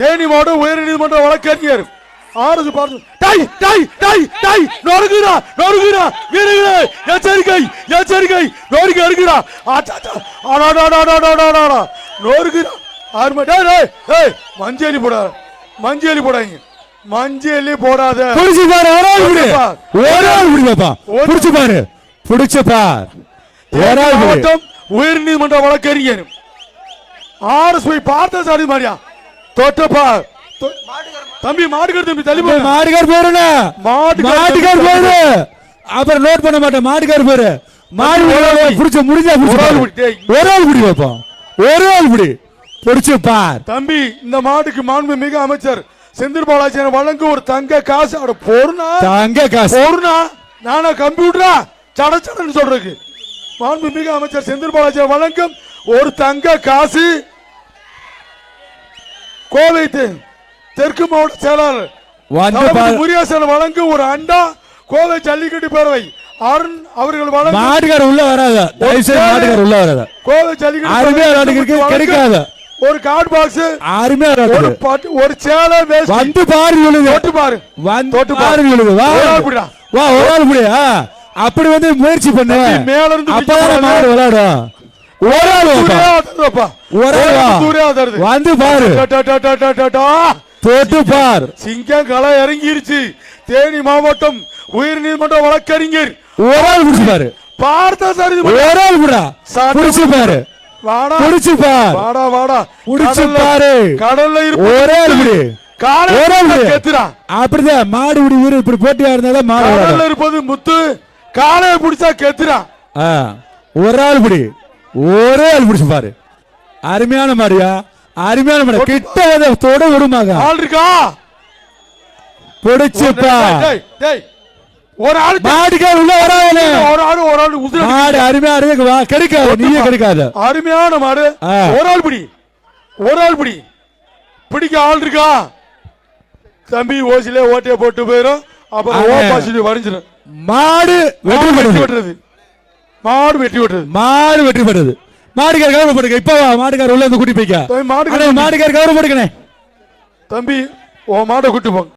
தேனி மாவட்டம் உயர் நீதிமன்ற வழக்கறிஞர். ஆறு பார்த்து டை டை டை டை நொறுங்குறா நொறுங்குறா வீரர்களே எச்சரிக்கை எச்சரிக்கை நொறுங்கி அறுக்குறா ஆடாடாடாடாடாடாடா நொறுங்குறா ஆறு டேய் டேய் டேய் மஞ்சளி போடாத மஞ்சளி போடாங்க மஞ்சளி போடாத. புடிச்சு பாரு ஒரு ஆள் விடு. ஒரு ஆள் விடுங்கப்பா ஒரு- புடிச்சு பாரு. புடிச்சு பார். ஒரு ஆள் விடு. மாவட்டம் உயர் நீதிமன்ற வழக்கறிஞர் ஆர்எஸ்பி பார்த்த சாரி மாதிரியா? தொட்டப்பா. தொ- தம்பி மாடுகர் தம்பி தள்ளி போங்க. மாடுகார் மாட்டுக்கார் மாட்டுக்கார் போயிரு அப்புறம் நோட் பண்ண மாட்டேன் மாட்டுக்கார் போயிரு மாடு. புடிச்ச முடிஞ்சா ஒரு ஆள். ஒரு ஆள் பிடி வைப்போம் ஒரு ஆள் பிடி. புடிச்சு பார். தம்பி இந்த மாட்டுக்கு மாண்புமிகு அமைச்சர். செந்தில் பாலாஜி வழங்க ஒரு தங்க காசு அட பொருணா தங்க காசு. பொருணா நானா கம்ப்யூட்டரா சட சடன்னு சொல்றதுக்கு. மாண்புமிகு அமைச்சர் செந்தில் பாலாஜி வழங்கும் ஒரு தங்க காசு கோவை தெற்கு மாவட்ட செயலாளர் முருகேசன் வழங்கும் ஒரு அண்டா கோவை ஜல்லிக்கட்டு பேரவை. அருண் அவர்கள் வழங்கும் மாட்டுக்கார் உள்ள வராத. மாட்டுக்கார் உள்ள வராத. கோவை ஜல்லிக்கட்டு கிடைக்காத. ஒரு கார்டு பாக்ஸ் அருமையா ஒரு பாட்டு ஒரு சேலை வந்து பாரு விழுது தொட்டு பாரு. வந்து தொட்டு பாரு. பாரு விழுது வா. ஒரு ஆள் பிடிடா. வா ஒரு ஆள் முடியா அப்படி வந்து முயற்சி பண்ணு. தம்பி, மேல இருந்து அப்பதான் மாடு விளையாடும். வந்து பாரு. தொட்டு பார். சிங்கம் களை இறங்கிருச்சு. தேனி மாவட்டம் உயர் நீதிமன்ற வழக்கறிஞர். ஒரு ஆள் பிடிச்சு பாரு. பார்த்த சார் ஒரு ஆள் விடா சாட்டை பிடிச்சு பாரு. வாடா. பிடிச்சு பார். வாடா வாடா. புடிச்சு கடல்ல-. கடல்ல ஒரே ஆள். கெத்துறா அப்படிதான். மாடு விடி வீடு இப்படி போட்டியா இருந்தாதான் மாடு இருப்பது முத்து. காலைய பிடிச்சா கெத்துறா ஆ, ஒரு ஆள் பிடி. ஒரே ஆள் பிடிச்சு பாரு. அருமையான மாடியா அருமையான மாடு கிட்ட தொட விடுமாங்க ஆள் இருக்கா? பிடிச்சு பார். டேய், டேய். ஒரு ஆள் மாட்டுக்கார் உள்ள வராதே ஒரு ஆள் ஒரு ஆள் உதிர மாடு அருமையா இருக்கு. வா கிடைக்காது நீயே கிடைக்காது. அருமையான மாடு. ஒரு ஆள் பிடி. ஒரு ஆள் பிடி. பிடிக்க ஆள் இருக்கா? தம்பி ஓசிலே ஓட்டைய போட்டு போயிரும். அப்புறம். ஓ பாசிட்டிவ் வரைஞ்சிடும் மாடு வெற்றி விட்டுறது மாடு வெட்டி விட்டுறது மாடு வெற்றி பெறுது மாடுக்கார் கௌரவப்படுங்க இப்ப வா மாடுக்கார் உள்ள இருந்து கூட்டி போய்க்க. மாடுக்கார் மாடுக்கார் கௌரவப்படுக்கணே தம்பி ஓ மாடை கூட்டு போங்க.